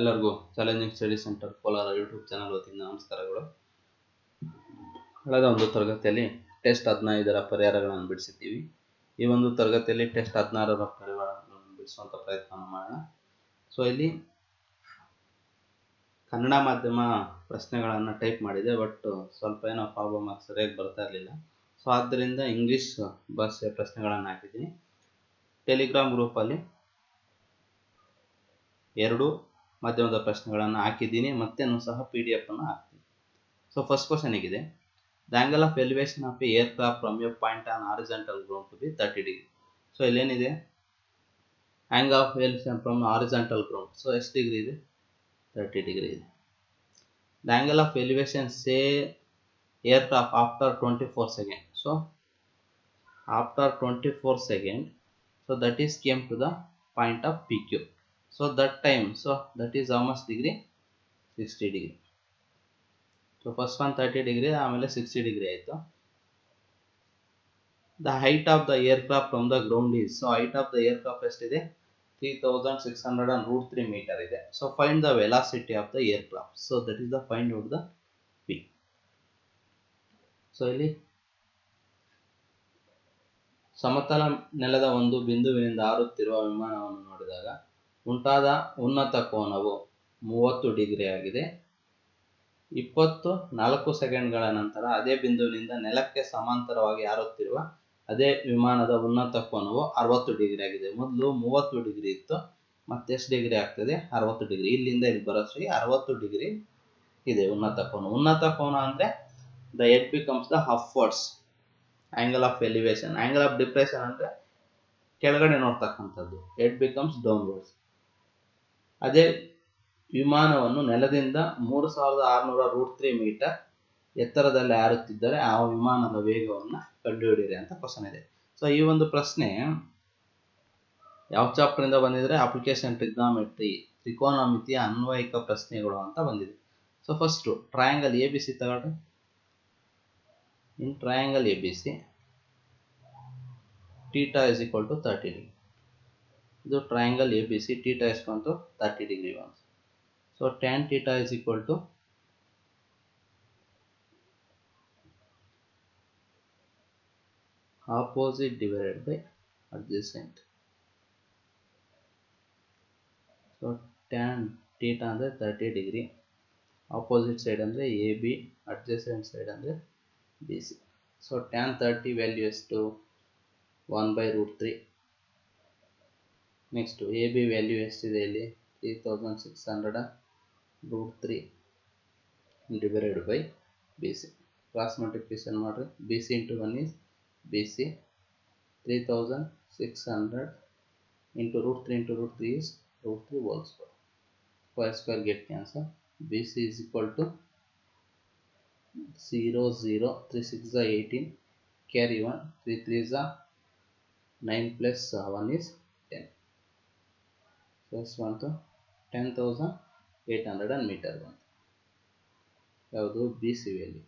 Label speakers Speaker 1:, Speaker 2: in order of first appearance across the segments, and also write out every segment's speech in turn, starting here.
Speaker 1: ಎಲ್ಲರಿಗೂ challenging study center Kolar YouTube channel ವತಿಯಿಂದ ನಮಸ್ಕಾರಗಳು. ಕಳೆದ ಒಂದು ತರಗತಿಯಲ್ಲಿ ಟೆಸ್ಟ್ ಹದಿನೈದರ ಪರಿಹಾರಗಳನ್ನು ಬಿಡಿಸಿದ್ದೀವಿ. ಈ ಒಂದು ತರಗತಿಯಲ್ಲಿ ಟೆಸ್ಟ್ ಹದಿನಾರರ ಪರಿಹಾರಗಳನ್ನು ಬಿಡಿಸುವಂಥ ಪ್ರಯತ್ನ ಮಾಡೋಣ. ಸೊ ಇಲ್ಲಿ ಕನ್ನಡ ಮಾಧ್ಯಮ ಪ್ರಶ್ನೆಗಳನ್ನು ಟೈಪ್ ಮಾಡಿದೆ ಬಟ್ ಸ್ವಲ್ಪ ಏನೋ ಪ್ರಾಬ್ಲಮ್ ಆಗಿ ಸರಿಯಾಗಿ ಬರ್ತಾ ಇರಲಿಲ್ಲ. ಸೊ ಆದ್ದರಿಂದ ಇಂಗ್ಲೀಷ್ ಭಾಷೆಯ ಪ್ರಶ್ನೆಗಳನ್ನು ಹಾಕಿದ್ದೀನಿ. ಟೆಲಿಗ್ರಾಮ್ ಗ್ರೂಪಲ್ಲಿ ಎರಡು ಮಾಧ್ಯಮದ ಪ್ರಶ್ನೆಗಳನ್ನು ಹಾಕಿದ್ದೀನಿ, ಮತ್ತೇನು ಸಹ ಪಿ ಡಿ ಎಫ್ ಅನ್ನು ಹಾಕ್ತೀನಿ. ಸೊ ಫಸ್ಟ್ ಕ್ವಶನ್ ಹೇಗಿದೆ. The angle of elevation of aircraft from a point on horizontal ground to be thirty degree so ಇಲ್ಲೇನಿದೆ? Angle of elevation from horizontal ground so ಎಷ್ಟು ಡಿಗ್ರಿ ಇದೆ? Thirty degree ಇದೆ. The angle of elevation say aircraft after twenty four second so after twenty four second so that is came to the point of P pq so that time so that is how much degree 60 degree so first one 30 degree ಆಮೇಲೆ 60 degree ಆಯಿತು the height of the aircraft from the ground is so height of the aircraft is 3600 and root 3 meter ಇದೆ so find the velocity of the aircraft so that is the find out the V. so ಇಲ್ಲಿ ಸಮತಲ ನೆಲದ ಒಂದು ಬಿಂದುವಿನಿಂದ ಹಾರುತ್ತಿರುವ ವಿಮಾನವನ್ನು ನೋಡಿದಾಗ ಉಂಟಾದ ಉನ್ನತ ಕೋನವು ಮೂವತ್ತು ಡಿಗ್ರಿ ಆಗಿದೆ. ಇಪ್ಪತ್ತು ನಾಲ್ಕು ಸೆಕೆಂಡ್ಗಳ ನಂತರ ಅದೇ ಬಿಂದುವಿನಿಂದ ನೆಲಕ್ಕೆ ಸಮಾಂತರವಾಗಿ ಹಾರುತ್ತಿರುವ ಅದೇ ವಿಮಾನದ ಉನ್ನತ ಕೋನವು ಅರವತ್ತು ಡಿಗ್ರಿ ಆಗಿದೆ. ಮೊದಲು ಮೂವತ್ತು ಡಿಗ್ರಿ ಇತ್ತು, ಮತ್ತೆಷ್ಟು ಡಿಗ್ರಿ ಆಗ್ತದೆ? ಅರವತ್ತು ಡಿಗ್ರಿ. ಇಲ್ಲಿಂದ ಇಲ್ಲಿ ಬರೋಷ್ಟಿಗೆ ಅರವತ್ತು ಡಿಗ್ರಿ ಇದೆ ಉನ್ನತ ಕೋನ. ಉನ್ನತ ಕೋನ ಅಂದರೆ the head becomes the upwards angle of elevation angle of depression ಅಂದರೆ ಕೆಳಗಡೆ ನೋಡ್ತಕ್ಕಂಥದ್ದು. Head becomes downwards. ಅದೇ ವಿಮಾನವನ್ನು ನೆಲದಿಂದ ಮೂರು ಸಾವಿರದ ಆರುನೂರ ರೂಟ್ ತ್ರೀ ಮೀಟರ್ ಎತ್ತರದಲ್ಲಿ ಹಾರುತ್ತಿದ್ದರೆ ಆ ವಿಮಾನದ ವೇಗವನ್ನು ಕಂಡುಹಿಡಿಯಿರಿ ಅಂತ ಕ್ವಶನ್ ಇದೆ. ಸೊ ಈ ಒಂದು ಪ್ರಶ್ನೆ ಯಾವ ಚಾಪ್ಟರಿಂದ ಬಂದಿದ್ರೆ ಅಪ್ಲಿಕೇಶನ್ ಟ್ರಿಗ್ನಾಮೆಟ್ರಿ ತ್ರಿಕೋನಮಿತಿಯ ಅನ್ವಯಿಕ ಪ್ರಶ್ನೆಗಳು ಅಂತ ಬಂದಿದೆ. So first triangle A B C ತಗೊಳ್ರಿ. In triangle ABC theta is equal to 30 degree. ಇದು triangle ABC theta is equal to 30 degree ones so tan theta is equal to opposite divided by adjacent so tan theta ಅಂದರೆ 30 degree opposite side ಅಂದರೆ AB adjacent side ಅಂದರೆ B C so tan thirty value ಎಷ್ಟು one by root three next A B value ಎಷ್ಟಿದೆ ಇಲ್ಲಿ? Three thousand six hundred root three divided by B C cross multiplication ಮಾಡಿರಿ. B C into one is B C three thousand six hundred into root three into root three is root three whole square square square get cancel B C is equal to 0 0 3 6 are 18 carry 1 3 3 is 9 plus plus ಬಂತು. Ten thousand eight hundred ಅನ್ meter ಬಂತು. ಯಾವುದು? B C ವಿಯಲ್ಲಿ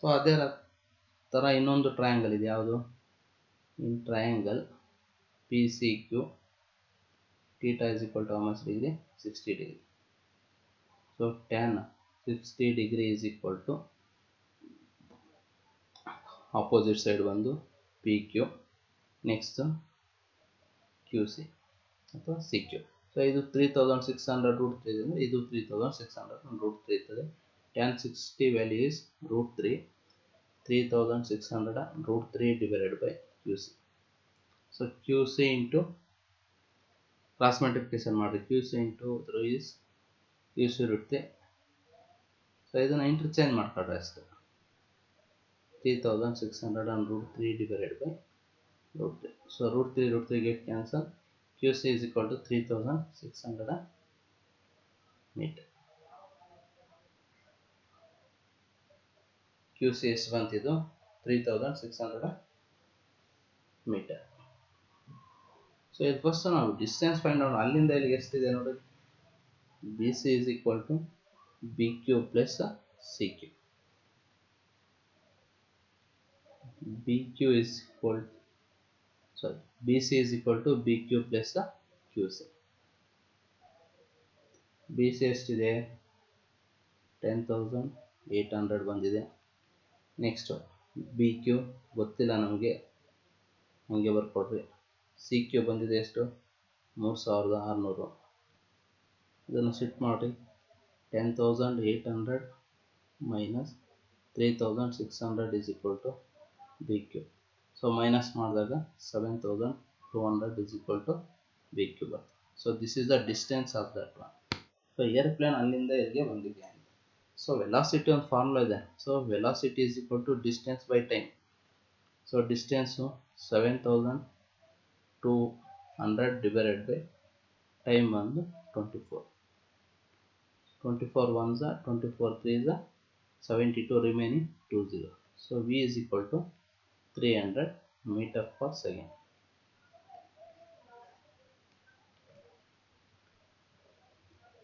Speaker 1: so ಅದೇ ಥರ ಇನ್ನೊಂದು triangle ಇದೆ. ಯಾವುದು? In triangle P C Q theta is equal to ಆಮಸ್ degree sixty degree so tan sixty degree is equal to opposite side ಬಂದು P Q next Q C ಅಥವಾ ಸಿ ಕ್ಯೂ ಸೊ ಇದು three thousand six hundred root three ಅಂದರೆ ಇದು three thousand six hundred root three ಇರ್ತದೆ. Tan sixty value is root three three thousand six hundred root three divided by Q C so Q C into cross multiplication ಮಾಡಿ Q C into through is Q C ಇರುತ್ತೆ so ಇದನ್ನು interchange ಮಾಡ್ಕೊಳ್ರಿ ಅಷ್ಟೇ. Three thousand six hundred on root three divided by equal to three thousand six hundred meter Q C is ಬಂತಿದ್ದು three thousand six hundred meter so ಇದು first ನಾವು distance find out ಅಲ್ಲಿಂದ ಇಲ್ಲಿಗೆ ಎಷ್ಟಿದೆ ನೋಡಿ. B C is to B Q plus C Q B Q is sorry BC B C is BQ Q C B C ಎಷ್ಟಿದೆ ten thousand eight hundred ಬಂದಿದೆ. Next B Q ಗೊತ್ತಿಲ್ಲ ನಮಗೆ. ಹಂಗೆ ಬರ್ಕೊಡ್ರಿ. C Q ಬಂದಿದೆ ಎಷ್ಟು? ಮೂರು ಸಾವಿರದ ಆರುನೂರು. ಇದನ್ನು ಸಿಟ್ ಮಾಡಿ ten thousand eight hundred minus three thousand six hundred is equal to B Q so minus ಮಾಡಿದಾಗ seven thousand two hundred is equal to B Q ಬರ್ತದೆ so this is the distance of that plane so airplane ಅಲ್ಲಿಂದ ಇಲ್ಲಿಗೆ ಬಂದಿದೆ so velocity ಒಂದು formula ಇದೆ. So velocity is equal to distance by time so distance seven thousand two hundred divided by time ಬಂದು twenty four twenty four one ಝ twenty four three ಝ seventy two remaining two zero so V is equal to three hundred meter per second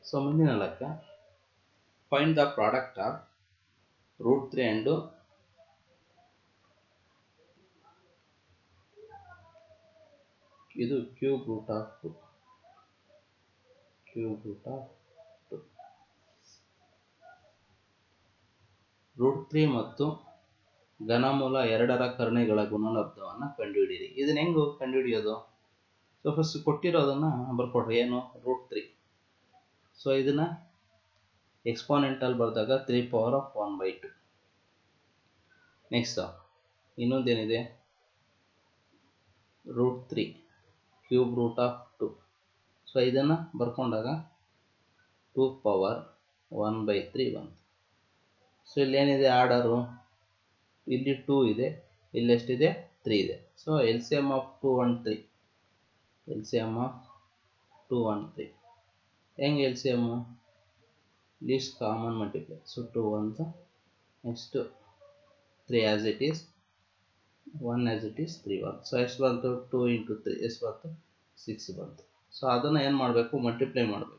Speaker 1: so ಮುಂದಿನ ಲೆಕ್ಕ. Find the product of root three and ಇದು cube root of two cube root of two root three ಮತ್ತು ಘನಮೂಲ ಎರಡರ ಕರ್ಣೆಗಳ ಗುಣಲಬ್ಧವನ್ನು ಕಂಡುಹಿಡಿಯಿರಿ. ಇದನ್ನ ಹೆಂಗು ಕಂಡುಹಿಡಿಯೋದು? So first ಕೊಟ್ಟಿರೋದನ್ನ ಬರ್ಕೊಡ್ರಿ ಏನು? ರೂಟ್ ತ್ರೀ ಸೊ ಇದನ್ನ ಎಕ್ಸ್ಪಾನೆಂಟಲ್ಲಿ ಬರೆದಾಗ three power of one by two next ಇನ್ನೊಂದೇನಿದೆ? Root three cube root of two so ಇದನ್ನು ಬರ್ಕೊಂಡಾಗ two power one by three ಬಂತು. ಸೊ ಇಲ್ಲೇನಿದೆ ಆರ್ಡರು ಇಲ್ಲಿ ಟೂ ಇದೆ, ಇಲ್ಲಿ ಎಷ್ಟಿದೆ ತ್ರೀ ಇದೆ. So L C M of two one three L C M of two one three ಹೆಂಗೆ L C M least common multiply so two ಅಂತ next three as it is one as it is three one so ಎಷ್ಟು ಬಂತು two into three ಎಷ್ಟು ಬಂತು six ಬಂತು. So ಅದನ್ನು ಏನು ಮಾಡಬೇಕು? ಮಲ್ಟಿಪ್ಲೈ ಮಾಡಬೇಕು.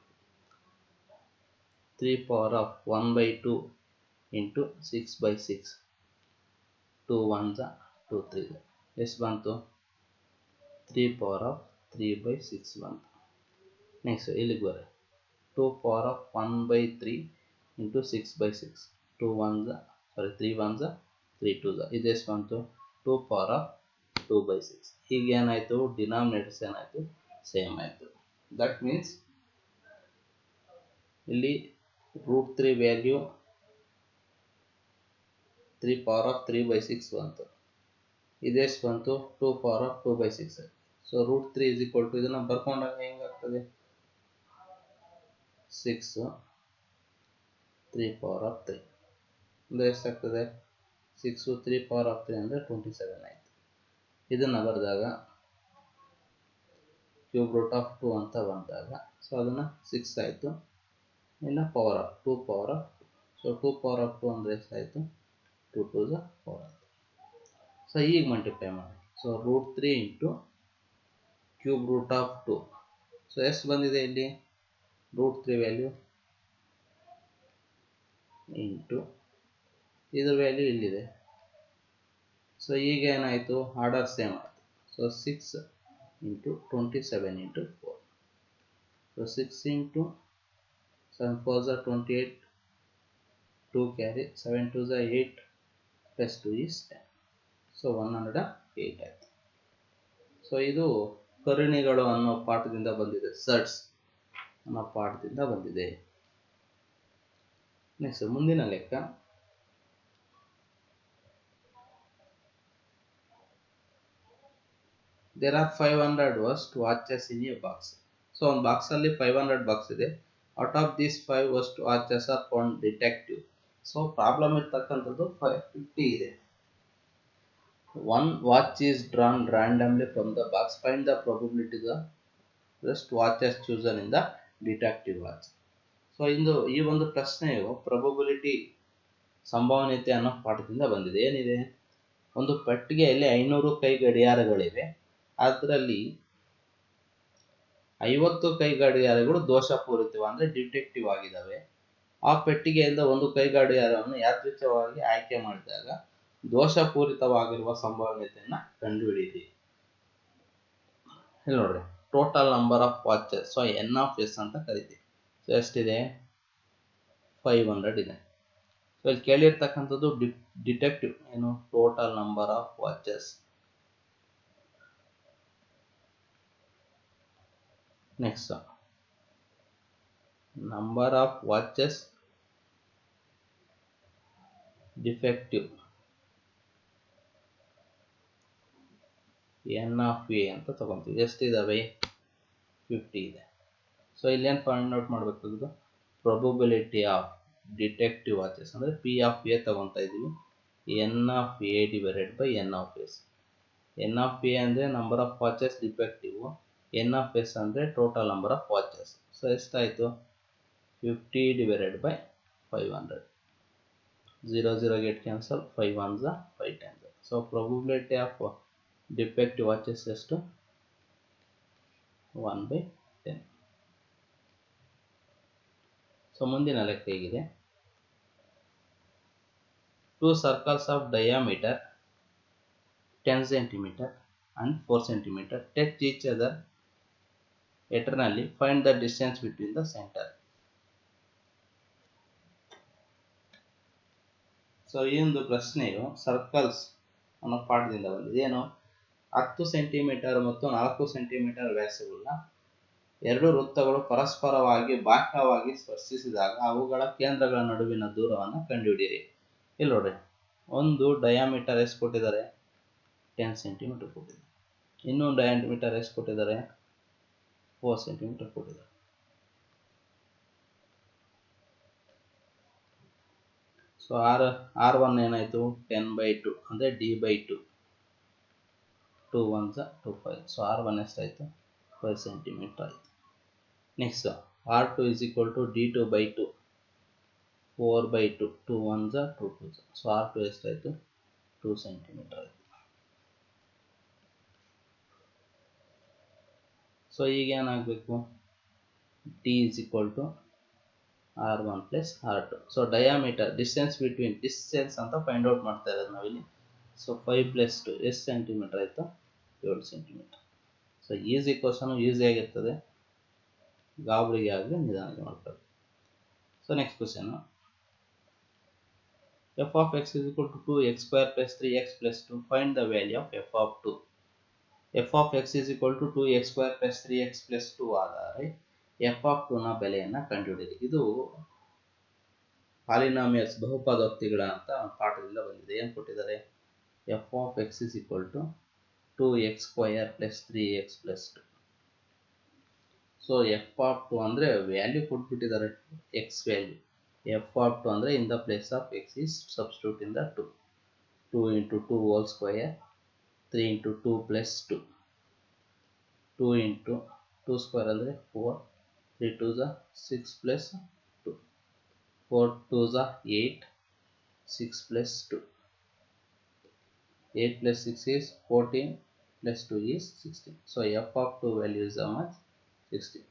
Speaker 1: Three power of one by two into six by six two one ಝ two three ಎಷ್ಟು ಬಂತು three power of three by six ಬಂತು ನೆಕ್ಸ್ಟ್ ಇಲ್ಲಿಗೆ ಬರ್ರಿ two power of one by three into six by six two one ಝ sorry three one ಝ three two ಝ ಎಷ್ಟು ಬಂತು two power of two by six ಈಗ ಏನಾಯಿತು ಡಿನಾಮಿನೇಟರ್ಸ್ ಏನಾಯಿತು ಸೇಮ್ ಆಯಿತು. ದಟ್ ಮೀನ್ಸ್ ಇಲ್ಲಿ root three value three power of three by six ಬಂತು. ಇದೆಷ್ಟು ಬಂತು two power of two by six so root three is equal to ಇದನ್ನು ಬರ್ಕೊಂಡಾಗ ಹೆಂಗಾಗ್ತದೆ? Six three power of three ಅಂದರೆ ಎಷ್ಟಾಗ್ತದೆ? Six three power of three ಅಂದರೆ twenty seven ಆಯಿತು. ಇದನ್ನು ಬರೆದಾಗ ಕ್ಯೂಬ್ ರೂಟ್ ಆಫ್ ಟು ಅಂತ ಬಂದಾಗ ಸೊ ಅದನ್ನು ಸಿಕ್ಸ್ ಆಯಿತು. ಇನ್ನು power of two power of so two power of two ಅಂದರೆ ಎಷ್ಟಾಯಿತು? ಟು ಟು ದ ಫೋರ್ ಅಂತ ಸೊ ಈಗ ಮಲ್ಟಿಪ್ಲೈ ಮಾಡಿ. So root three into cube root of two so ಎಷ್ಟು ಬಂದಿದೆ ಇಲ್ಲಿ? ರೂಟ್ ತ್ರೀ ವ್ಯಾಲ್ಯೂ ಇಂಟು ಇದ್ರ ವ್ಯಾಲ್ಯೂ ಇಲ್ಲಿದೆ. ಸೊ ಈಗ ಏನಾಯಿತು? ಆರ್ಡರ್ ಸೇಮ್ ಆಯಿತು. So six into twenty seven into four so six into seven four ಝ twenty eight two carry seven two ಝ eight plus two is ten so one hundred ಆಯಿತು. So ಇದು ಕರುಣಿಗಳು ಅನ್ನೋ ಪಾಠದಿಂದ ಬಂದಿದೆ. Surds ಅನ್ನೋ ಪಾಠದಿಂದ ಬಂದಿದೆ. ನೆಕ್ಸ್ಟ್ ಮುಂದಿನ ಲೆಕ್ಕ. There are five hundred worst watches in a box so ಒಂದು ಬಾಕ್ಸಲ್ಲಿ ಫೈವ್ ಹಂಡ್ರೆಡ್ ಬಾಕ್ಸ್ ಇದೆ. Out of these five worst watches are found defective so problem ಇರ್ತಕ್ಕಂಥದ್ದು ಫೈವ್ ಫಿಫ್ಟಿ ಇದೆ. One watch is drawn randomly from the box find the probability the just watches chosen in the defective watch so ಇಂದು ಈ ಒಂದು ಪ್ರಶ್ನೆಯು probability ಸಂಭವನೀಯತೆ ಅನ್ನೋ ಪಾಠದಿಂದ ಬಂದಿದೆ. ಏನಿದೆ? ಒಂದು ಪೆಟ್ಟಿಗೆಯಲ್ಲಿ ಐನೂರು ಕೈ ಗಡಿಯಾರಗಳಿವೆ ಅದರಲ್ಲಿ ಐವತ್ತು ಕೈ ಗಡಿಯಾರಗಳು ದೋಷಪೂರಿತವ, ಅಂದರೆ ಡಿಟೆಕ್ಟಿವ್ ಆಗಿದ್ದಾವೆ. ಆ ಪೆಟ್ಟಿಗೆಯಿಂದ ಒಂದು ಕೈ ಗಡಿಯಾರವನ್ನು ಯಾದೃಚ್ಛವಾಗಿ ಆಯ್ಕೆ ಮಾಡಿದಾಗ ದೋಷಪೂರಿತವಾಗಿರುವ ಸಂಭವನೀಯತೆಯನ್ನು ಕಂಡುಹಿಡಿಯಿರಿ. ಇಲ್ಲಿ ನೋಡ್ರಿ total number of watches so N of S ಅಂತ ಕರಿತೀವಿ. ಸೊ ಎಷ್ಟಿದೆ? ಫೈವ್ ಹಂಡ್ರೆಡ್ ಇದೆ. ಸೊ ಇಲ್ಲಿ ಕೇಳಿರ್ತಕ್ಕಂಥದ್ದು ಡಿಟೆಕ್ಟಿವ್ ಏನು? Total number of watches next number of watches defective N of A ಅಂತ ತಗೊಂತೀವಿ. ಎಷ್ಟಿದಾವೆ ಫಿಫ್ಟಿ ಇದೆ. ಸೊ ಇಲ್ಲೇನು ಫೈಂಡ್ ಔಟ್ ಮಾಡಬೇಕಾಗಿದ್ದು ಪ್ರೊಬಬಿಲಿಟಿ ಆಫ್ ಡಿಟೆಕ್ಟಿವ್ ವಾಚಸ್ ಅಂದರೆ ಪಿ ಆಫ್ ಎ ತಗೊತಾ ಇದ್ದೀವಿ. N of A divided by N of S N of A ಅಂದರೆ number of watches defective N of S ಅಂದರೆ total number of watches so ಎಷ್ಟಾಯಿತು? Fifty divided by five hundred zero zero get cancel five one ಝ five ten so probability of defective watches ಎಷ್ಟು one by ten so ಮುಂದಿನ ಲೆಕ್ಕ ಹೇಗಿದೆ two circles of diameter ten centimetre and four centimetre touch each other externally find the distance between the centre so ಈ ಒಂದು ಪ್ರಶ್ನೆಯು circles ಅನ್ನೋ ಪಾಠದಿಂದ ಬಂದಿದೆ. ಏನು? ಹತ್ತು ಸೆಂಟಿಮೀಟರ್ ಮತ್ತು ನಾಲ್ಕು ಸೆಂಟಿಮೀಟರ್ ವ್ಯಾಸವುಳ್ಳ ಎರಡು ವೃತ್ತಗಳು ಪರಸ್ಪರವಾಗಿ ಬಾಹ್ಯವಾಗಿ ಸ್ಪರ್ಶಿಸಿದಾಗ ಅವುಗಳ ಕೇಂದ್ರಗಳ ನಡುವಿನ ದೂರವನ್ನು ಕಂಡುಹಿಡಿಯಿರಿ. ಇಲ್ಲಿ ನೋಡ್ರಿ ಒಂದು ಡಯಾಮೀಟರ್ ಎಷ್ಟು ಕೊಟ್ಟಿದ್ದಾರೆ? ಟೆನ್ ಸೆಂಟಿಮೀಟರ್ ಕೊಟ್ಟಿದ್ದಾರೆ ಇನ್ನೊಂದು ಡಯಾಮೀಟರ್ ಎಷ್ಟು ಕೊಟ್ಟಿದ್ದಾರೆ? ಫೋರ್ ಸೆಂಟಿಮೀಟರ್ ಕೊಟ್ಟಿದ್ದಾರೆ. ಸೊ ಆರ್ ಆರ್ ಒನ್ ಏನಾಯಿತು? ಟೆನ್ ಬೈ ಟು ಅಂದರೆ ಡಿ ಬೈ ಟು ಟು ಸ two five so R one ಎಷ್ಟಾಯಿತು? ಫೈವ್ ಸೆಂಟಿಮೀಟರ್ ಆಯಿತು. Next R two is equal to D two by two four by two two one ಸ two two so R two ಎಷ್ಟಾಯಿತು? Two centimetre ಆಯಿತು. So ಈಗ ಏನಾಗಬೇಕು? D is equal to R one plus R two so diameter distance between distance ಅಂತ find out ಮಾಡ್ತಾ ಇರೋದು ನಾವಿಲ್ಲಿ. So five plus two ಎಷ್ಟು ಸೆಂಟಿಮೀಟರ್ ಆಯಿತು? ಏಳು ಸೆಂಟಿಮೀಟರ್ ಸೊ ಈಸಿ ಕ್ವಶನು ಈಸಿಯಾಗಿರ್ತದೆ ಗಾಬರಿಗೆ ಆಗಲಿ ನಿಧಾನಕ್ಕೆ ಮಾಡ್ತಾರೆ so next question F of X is equal to two X square plus three X plus two find the value of F of two F of X is equal to two X square plus three X plus two ಆದರೆ F of ಟುನ ಬೆಲೆಯನ್ನು ಕಂಡುಹಿಡಿಯಿರಿ. ಇದು polynomials ಬಹುಪದೋಕ್ತಿಗಳ ಅಂತ ಪಾಠದಿಂದ ಬಂದಿದೆ. ಏನು ಕೊಟ್ಟಿದ್ದಾರೆ? F of X is equal to two X square plus three X plus two. So, F of two ಅಂದರೆ value ಕೊಟ್ಬಿಟ್ಟಿದ್ದಾರೆ. X value. F of two ಅಂದರೆ in the place of X is substitute in the two. Two into two whole square three into two plus two. Two into two square ಅಂದರೆ four. Three two ಝ six plus two four two ಝ eight six plus two eight plus six is fourteen plus two is sixteen so F of two value is much sixteen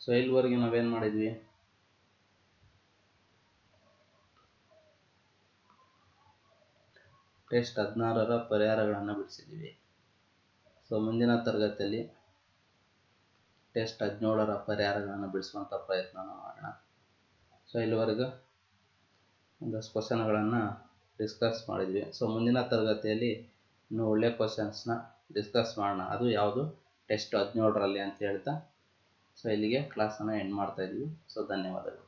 Speaker 1: so ಇಲ್ಲಿವರೆಗೆ ನಾವೇನು ಮಾಡಿದ್ವಿ? Test ಹದಿನಾರರ ಪರಿಹಾರಗಳನ್ನು ಬಿಡಿಸಿದ್ದೀವಿ so ಮುಂದಿನ ತರಗತಿಯಲ್ಲಿ test ಹದಿನೇಳರ ಪರಿಹಾರಗಳನ್ನು ಬಿಡಿಸುವಂಥ ಪ್ರಯತ್ನ ಮಾಡೋಣ. ಸೊ ಇಲ್ಲಿವರೆಗೂ ಒಂದಷ್ಟು ಕ್ವಶನ್ಗಳನ್ನು ಡಿಸ್ಕಸ್ ಮಾಡಿದ್ವಿ. ಸೊ ಮುಂದಿನ ತರಗತಿಯಲ್ಲಿ ಇನ್ನೂ ಒಳ್ಳೆಯ ಕ್ವಶನ್ಸ್ನ ಡಿಸ್ಕಸ್ ಮಾಡೋಣ. ಅದು ಯಾವುದು? ಟೆಸ್ಟ್ ಹದಿನೇಳರಲ್ಲಿ ಅಂತ ಹೇಳ್ತಾ. ಸೊ ಇಲ್ಲಿಗೆ ಕ್ಲಾಸನ್ನು ಎಂಡ್ ಮಾಡ್ತಾ ಇದ್ದೀವಿ ಸೊ ಧನ್ಯವಾದಗಳು.